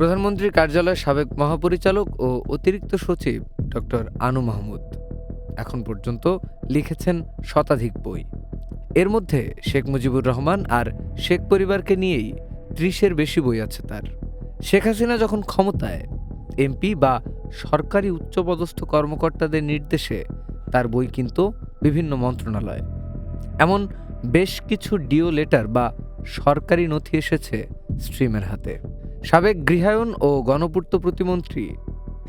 প্রধানমন্ত্রীর কার্যালয়ের সাবেক মহাপরিচালক ও অতিরিক্ত সচিব ডক্টর আনু মাহমুদ। এখন পর্যন্ত লিখেছেন শতাধিক বই। এর মধ্যে শেখ মুজিবুর রহমান আর শেখ পরিবারকে নিয়েই ত্রিশের বেশি বই আছে তার। শেখ হাসিনা যখন ক্ষমতায়, এমপি বা সরকারি উচ্চপদস্থ কর্মকর্তাদের নির্দেশে তার বই কিন্তু বিভিন্ন মন্ত্রণালয়। এমন বেশ কিছু ডিও লেটার বা সরকারি নথি এসেছে স্ট্রিমের হাতে। সাবেক গৃহায়ন ও গণপূর্ত প্রতিমন্ত্রী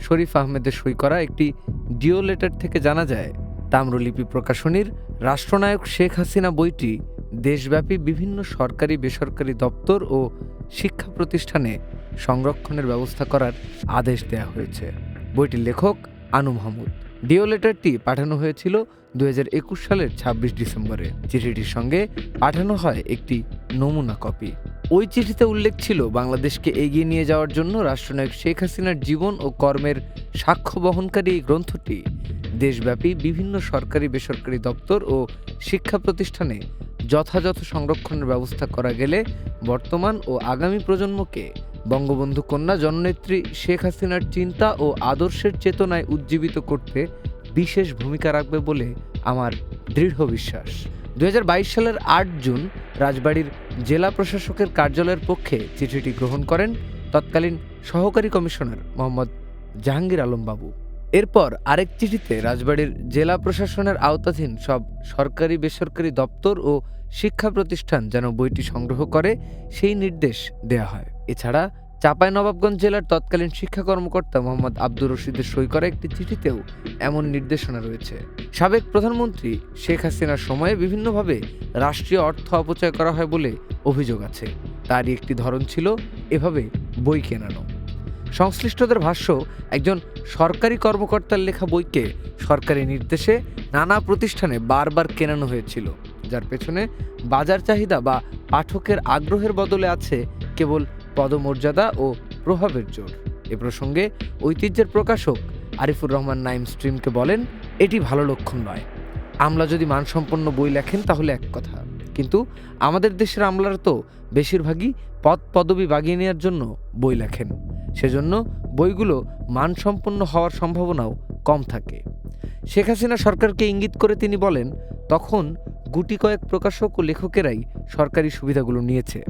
শরীফ আহমেদের সই করা একটি ডিও লেটার থেকে জানা যায়, তাম্রলিপি প্রকাশনীর রাষ্ট্রনায়ক শেখ হাসিনা বইটি দেশব্যাপী বিভিন্ন সরকারি, বেসরকারি দপ্তর ও শিক্ষা প্রতিষ্ঠানে সংরক্ষণের ব্যবস্থা করার আদেশ দেওয়া হয়েছে। বইটির লেখক আনু মাহমুদ। ডিও লেটারটি পাঠানো হয়েছিল দুই হাজার একুশ সালের ২৬ ডিসেম্বরে। চিঠিটির সঙ্গে পাঠানো হয় একটি নমুনা কপি। ওই চিঠিতে উল্লেখ ছিল বাংলাদেশকে এগিয়ে নিয়ে যাওয়ার জন্য রাষ্ট্রনায়ক শেখ হাসিনার জীবন ও কর্মের সাক্ষ্য বহনকারী এই গ্রন্থটি। দেশব্যাপী বিভিন্ন সরকারি বেসরকারি দপ্তর ও শিক্ষা প্রতিষ্ঠানে যথাযথ সংরক্ষণের ব্যবস্থা করা গেলে বর্তমান ও আগামী প্রজন্মকে বঙ্গবন্ধু কন্যা জননেত্রী শেখ হাসিনার চিন্তা ও আদর্শের চেতনায় উজ্জীবিত করতে বিশেষ ভূমিকা রাখবে বলে আমার দৃঢ় বিশ্বাস। দু হাজার বাইশ সালের আট জুন রাজবাড়ির জেলা প্রশাসকের কার্যালয়ের পক্ষে চিঠিটি গ্রহণ করেন তৎকালীন সহকারী কমিশনার মোহাম্মদ জাহাঙ্গীর আলম বাবু। এরপর আরেক চিঠিতে রাজবাড়ির জেলা প্রশাসনের আওতাধীন সব সরকারি বেসরকারি দপ্তর ও শিক্ষা প্রতিষ্ঠান যেন বইটি সংগ্রহ করে, সেই নির্দেশ দেয়া হয়। এছাড়া চাঁপাইনবাবগঞ্জ জেলার তৎকালীন শিক্ষা কর্মকর্তা মোহাম্মদ আব্দুর রশিদের সই করা একটি চিঠিতেও এমন নির্দেশনা রয়েছে। সাবেক প্রধানমন্ত্রী শেখ হাসিনার সময়ে বিভিন্নভাবে রাষ্ট্রীয় অর্থ অপচয় করা হয় বলে অভিযোগ আছে। তারই একটি ধরন ছিল এভাবে বই কেনানো। সংশ্লিষ্টদের ভাষ্য, একজন সরকারি কর্মকর্তার লেখা বইকে সরকারি নির্দেশে নানা প্রতিষ্ঠানে বারবার কেনানো হয়েছিল, যার পেছনে বাজার চাহিদা বা পাঠকের আগ্রহের বদলে আছে কেবল পদমর্যাদা ও প্রভাবের জোর। এ প্রসঙ্গে ঐতিহ্যের প্রকাশক আরিফুর রহমান নাইম স্ট্রিমকে বলেন, এটি ভালো লক্ষণ নয়। আমলা যদি মানসম্পন্ন বই লেখেন তাহলে এক কথা। কিন্তু আমাদের দেশের আমলারা তো বেশিরভাগই পদ পদবি বাগিয়ে নেওয়ার জন্য বই লেখেন। সেজন্য বইগুলো মানসম্পন্ন হওয়ার সম্ভাবনাও কম থাকে। শেখ হাসিনা সরকারকে ইঙ্গিত করে তিনি বলেন, তখন গুটি কয়েক প্রকাশক ও লেখকেরাই সরকারি সুবিধাগুলো নিয়েছে।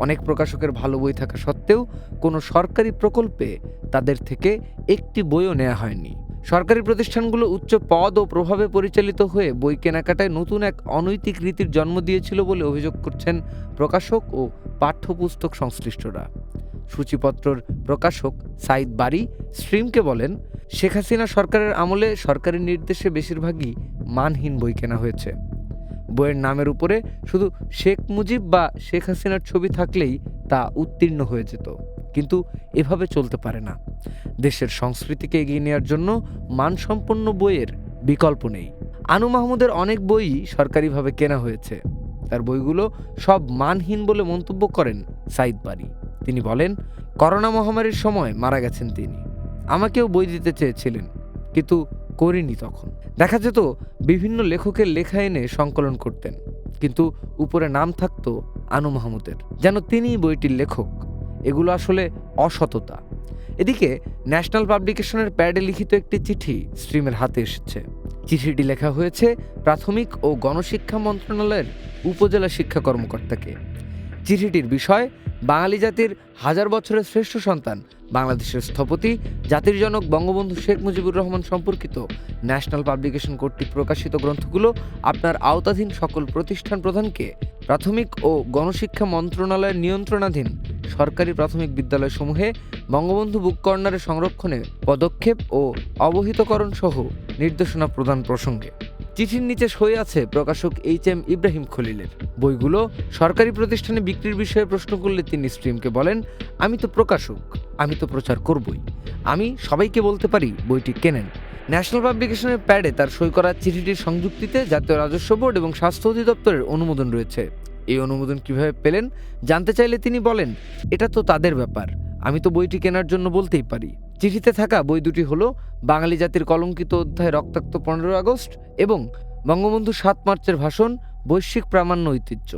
অনেক প্রকাশকের ভালো বই থাকা সত্ত্বেও কোনো সরকারি প্রকল্পে তাদের থেকে একটি বইও নেওয়া হয়নি। সরকারি প্রতিষ্ঠানগুলো উচ্চ পদ ও প্রভাবে পরিচালিত হয়ে বই কেনাকাটায় নতুন এক অনৈতিক রীতির জন্ম দিয়েছিল বলে অভিযোগ করছেন প্রকাশক ও পাঠ্যপুস্তক সংশ্লিষ্টরা। সূচিপত্রর প্রকাশক সাইদ বারি স্ট্রিমকে বলেন, শেখ হাসিনা সরকারের আমলে সরকারি নির্দেশে বেশিরভাগই মানহীন বই কেনা হয়েছে। বইয়ের নামের উপরে শুধু শেখ মুজিব বা শেখ হাসিনার ছবি থাকলেই তা উত্তীর্ণ হয়ে যেত। কিন্তু এভাবে চলতে পারে না। দেশের সংস্কৃতিকে এগিয়ে নেওয়ার জন্য মানসম্পন্ন বইয়ের বিকল্প নেই। আনু মাহমুদের অনেক বই সরকারিভাবে কেনা হয়েছে। তার বইগুলো সব মানহীন বলে মন্তব্য করেন সাইদ বারি। তিনি বলেন, করোনা মহামারীর সময় মারা গেছেন তিনি। আমাকেও বই দিতে চেয়েছিলেন। কিন্তু করিনি তখন। দেখা যেত বিভিন্ন লেখকের লেখা এনে সংকলন করতেন, কিন্তু উপরে নাম থাকতো আনু মাহমুদের, যেন তিনিই বইটির লেখক। এগুলো আসলে অসততা। এদিকে ন্যাশনাল পাবলিকেশনের প্যাডে লিখিত একটি চিঠি স্ট্রিমের হাতে এসেছে। চিঠিটি লেখা হয়েছে প্রাথমিক ও গণশিক্ষা মন্ত্রণালয়ের উপজেলা শিক্ষা কর্মকর্তাকে। চিঠিটির বিষয় বাঙালি জাতির হাজার বছরের শ্রেষ্ঠ সন্তান, বাংলাদেশের স্থপতি, জাতির জনক বঙ্গবন্ধু শেখ মুজিবুর রহমান সম্পর্কিত ন্যাশনাল পাবলিকেশন কর্তৃক প্রকাশিত গ্রন্থগুলো আপনার আওতাধীন সকল প্রতিষ্ঠান প্রধানকে প্রাথমিক ও গণশিক্ষা মন্ত্রণালয়ের নিয়ন্ত্রণাধীন সরকারি প্রাথমিক বিদ্যালয়সমূহে বঙ্গবন্ধু বুক কর্নারের সংরক্ষণে পদক্ষেপ ও অবহিতকরণ সহ নির্দেশনা প্রদান প্রসঙ্গে। চিঠির নিচে সই আছে প্রকাশক এইচ এম ইব্রাহিম খলিলের। বইগুলো সরকারি প্রতিষ্ঠানে বিক্রির বিষয়ে প্রশ্ন করলে তিনি স্ট্রিমকে বলেন, আমি তো প্রকাশক, আমি তো প্রচার করবই। আমি সবাইকে বলতে পারি বইটি কেনেন। ন্যাশনাল পাবলিকেশনের প্যাডে তার সই করা চিঠিটির সংযুক্তিতে জাতীয় রাজস্ব বোর্ড এবং স্বাস্থ্য অধিদপ্তরের অনুমোদন রয়েছে। এই অনুমোদন কীভাবে পেলেন জানতে চাইলে তিনি বলেন, এটা তো তাদের ব্যাপার। আমি তো বইটি কেনার জন্য বলতেই পারি। চিঠিতে থাকা বই দুটি হলো বাঙালি জাতির কলঙ্কিত অধ্যায় রক্তাক্ত পনেরো আগস্ট এবং বঙ্গবন্ধু সাত মার্চের ভাষণ, বৈশ্বিক প্রামাণ্য ঐতিহ্য।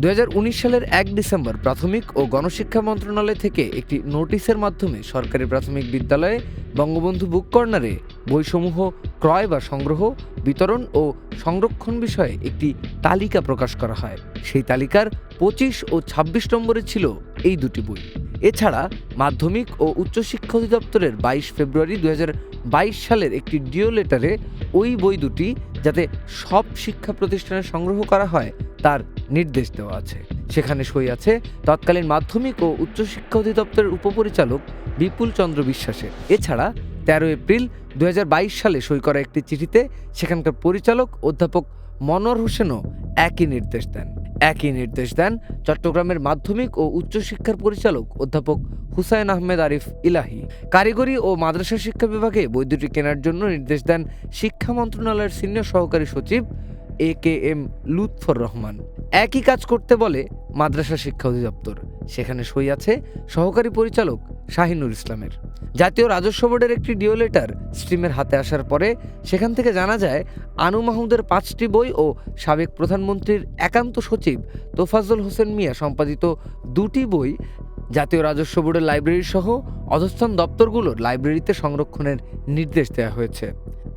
দু হাজার উনিশ সালের এক ডিসেম্বর প্রাথমিক ও গণশিক্ষা মন্ত্রণালয় থেকে একটি নোটিশের মাধ্যমে সরকারি প্রাথমিক বিদ্যালয়ে বঙ্গবন্ধু বুক কর্নারে বইসমূহ ক্রয় বা সংগ্রহ, বিতরণ ও সংরক্ষণ বিষয়ে একটি তালিকা প্রকাশ করা হয়। সেই তালিকার পঁচিশ ও ২৬ নম্বরে ছিল এই দুটি বই। এছাড়া মাধ্যমিক ও উচ্চশিক্ষা অধিদপ্তরের বাইশ ফেব্রুয়ারি দু হাজার বাইশ সালের একটি ডিও লেটারে ওই বই দুটি যাতে সব শিক্ষা প্রতিষ্ঠানে সংগ্রহ করা হয়, তার নির্দেশ দেওয়া আছে। সেখানে সই আছে তৎকালীন মাধ্যমিক ও উচ্চশিক্ষা অধিদপ্তরের উপপরিচালক বিপুল চন্দ্র বিশ্বাসের। এছাড়া তেরো এপ্রিল দু হাজার বাইশ সালে সই করা একটি চিঠিতে সেখানকার পরিচালক অধ্যাপক মনোয়ার হোসেনও একই নির্দেশ দেন। একই নির্দেশ দেন চট্টগ্রামের মাধ্যমিক ও উচ্চশিক্ষার পরিচালক অধ্যাপক হুসাইন আহমেদ আরিফ ইলাহি। কারিগরি ও মাদ্রাসা শিক্ষা বিভাগে বৈদ্যুতিক কেনার জন্য নির্দেশ দেন শিক্ষা মন্ত্রণালয়ের সিনিয়র সহকারী সচিব A K M Lutfur Rahman. একই কাজ করতে বলে মাদ্রাসা শিক্ষা অধিদপ্তর। সেখানে সই আছে সহকারী পরিচালক শাহিনুর ইসলামের। জাতীয় রাজস্ব বোর্ডের একটি ডিও লেটার স্ট্রিমের হাতে আসার পরে সেখান থেকে জানা যায়, আনু মাহমুদের পাঁচটি বই ও সাবেক প্রধানমন্ত্রীর একান্ত সচিব তোফাজ্জল হোসেন মিয়া সম্পাদিত দুটি বই জাতীয় রাজস্ব বোর্ডের লাইব্রেরি সহ অধস্থান দপ্তরগুলোর লাইব্রেরিতে সংরক্ষণের নির্দেশ দেওয়া হয়েছে।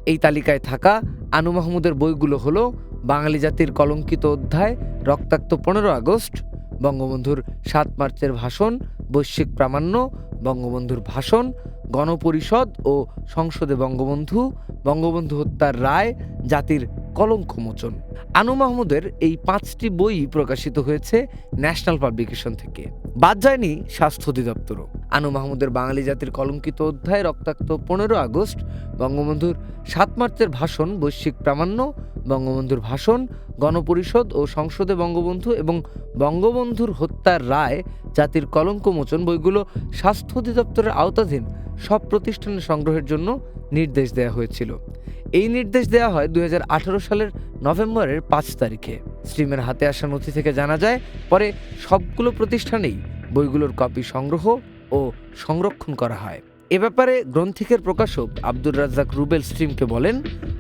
এই তালিকায় থাকা আনু মাহমুদের বইগুলো হলো বাঙালি জাতির কলঙ্কিত অধ্যায়, রক্তাক্ত পনেরো আগস্ট, বঙ্গবন্ধুর সাত মার্চের ভাষণ, বৈশ্বিক প্রামাণ্য বঙ্গবন্ধুর ভাষণ গণপরিষদ ও সংসদে বঙ্গবন্ধু বঙ্গবন্ধু হত্যার রায় জাতির কলঙ্ক মোচন। আনু মাহমুদের এই পাঁচটি বই প্রকাশিত হয়েছে ন্যাশনাল পাবলিকেশন থেকে। বাদ যায়নি স্বাস্থ্য অধিদপ্তরও। আনু মাহমুদের বাঙালি জাতির কলঙ্কিত অধ্যায় রক্তাক্ত পনেরো আগস্ট, বঙ্গবন্ধুর সাত মার্চের ভাষণ, বৈশ্বিক প্রামাণ্য, বঙ্গবন্ধুর ভাষণ, গণপরিষদ ও সংসদে বঙ্গবন্ধু এবং বঙ্গবন্ধুর হত্যার রায়, জাতির কলঙ্ক মোচন বইগুলো স্বাস্থ্য অধিদপ্তরের আওতাধীন সব প্রতিষ্ঠানে সংগ্রহের জন্য নির্দেশ দেওয়া হয়েছিল। এই নির্দেশ দেওয়া হয় দুই হাজার আঠেরো সালের নভেম্বরের পাঁচ তারিখে। স্ট্রিমের হাতে আসা নথি থেকে জানা যায়, পরে সবগুলো প্রতিষ্ঠানেই বইগুলোর কপি সংগ্রহ ও সংরক্ষণ করা হয়। এ ব্যাপারে গ্রন্থিকের প্রকাশক আব্দুর রাজ্জাক রুবেল স্ট্রিমকে বলেন,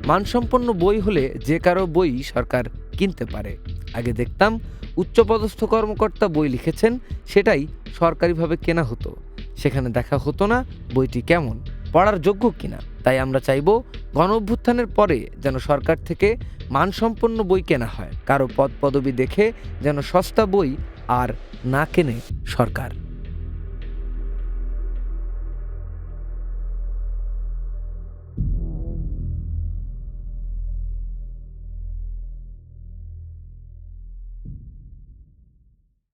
মানসম্পন্ন বই হলে যে কারও বই সরকার কিনতে পারে। আগে দেখতাম, উচ্চপদস্থ কর্মকর্তা বই লিখেছেন, সেটাই সরকারিভাবে কেনা হতো। সেখানে দেখা হতো না বইটি কেমন, পড়ার যোগ্য কিনা। তাই আমরা চাইব গণ অভ্যুত্থানের পরে যেন সরকার থেকে মানসম্পন্ন বই কেনা হয়। কারও পদ পদবি দেখে যেন সস্তা বই আর না কেনে সরকার।